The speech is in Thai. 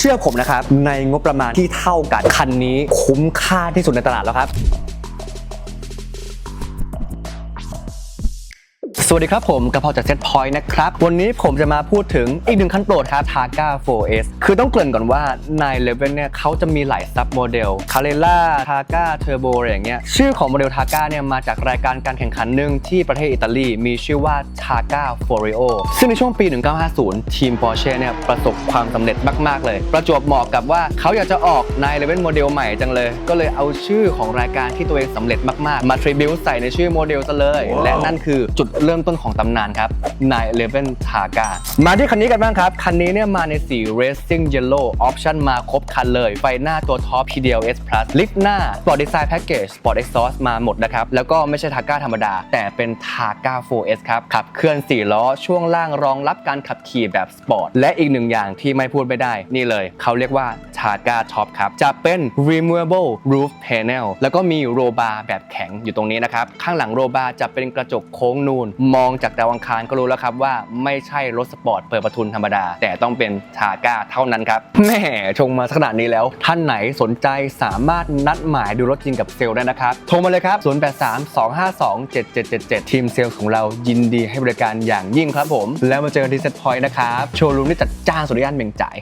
เชื่อผมนะครับในงบประมาณที่เท่ากันคันนี้คุ้มค่าที่สุดในตลาดแล้วครับ สวัสดีครับผมกระเพราจากเซตพอยต์นะครับ วันนี้ผมจะมาพูดถึงอีกหนึ่งคันโปรดครับ Targa 4S คือต้องเกริ่นก่อนว่าในเลเวลเนี่ยเขาจะมีหลายซับโมเดล c a r r e r a Targa Turbo อะไรอย่างเงี้ยชื่อของโมเดล Targa เนี่ยมาจากรายการการแข่งขันหนึ่งที่ประเทศอิตาลี มีชื่อว่า Targa Florio ซึ่งในช่วงปี 1950 ทีม Porsche เนี่ยประสบความสำเร็จมาก ๆ เลย ประจวบเหมาะกับว่าเขาอยากจะออกในเลเวลโมเดลใหม่จังเลย ก็เลยเอาชื่อของรายการที่ตัวเองสำเร็จมากๆ มาทริบิวใส่ในชื่อโมเดลซะเลย และนั่นคือจุดเริ่มต้นของตำนานครับใน11 Targa มาที่คันนี้กันบ้างครับ คันนี้เนี่ยมาในสี Racing Yellow ออปชั่นมาครบคันเลย ไฟหน้าตัวท็อป PDLS Plus ลิฟต์หน้า Sport Design Package Sport Exhaust มาหมดนะครับ แล้วก็ไม่ใช่ Targa ธรรมดา แต่เป็น Targa 4S ครับ ขับเคลื่อน 4 ล้อ ช่วงล่างรองรับการขับขี่แบบสปอร์ต และอีกหนึ่งอย่างที่ไม่พูดไม่ได้ นี่เลย เขาเรียกว่า Targa Top ครับ จะเป็น removable roof panel แล้วก็มีโรบาร์แบบแข็งอยู่ตรงนี้นะครับ ข้างหลังโรบาร์จะเป็นกระจกโค้งนูนมองจากดาวอังคารก็รู้แล้วครับว่าไม่ใช่รถสปอร์ตเปิดประทุนธรรมดา แต่ต้องเป็น Targa เท่านั้นครับแม่ชงมาขนาดนี้แล้ว ท่านไหนสนใจสามารถนัดหมายดูรถจริงกับเซลล์ได้นะครับ โทรมาเลยครับ 0832527777 ทีมเซลล์ของเรายินดีให้บริการอย่างยิ่งครับผม แล้วมาเจอกันที่เซ็ตพอยต์นะครับ โชว์รูมที่จัดจ้านสุดย่านเมงจ่าย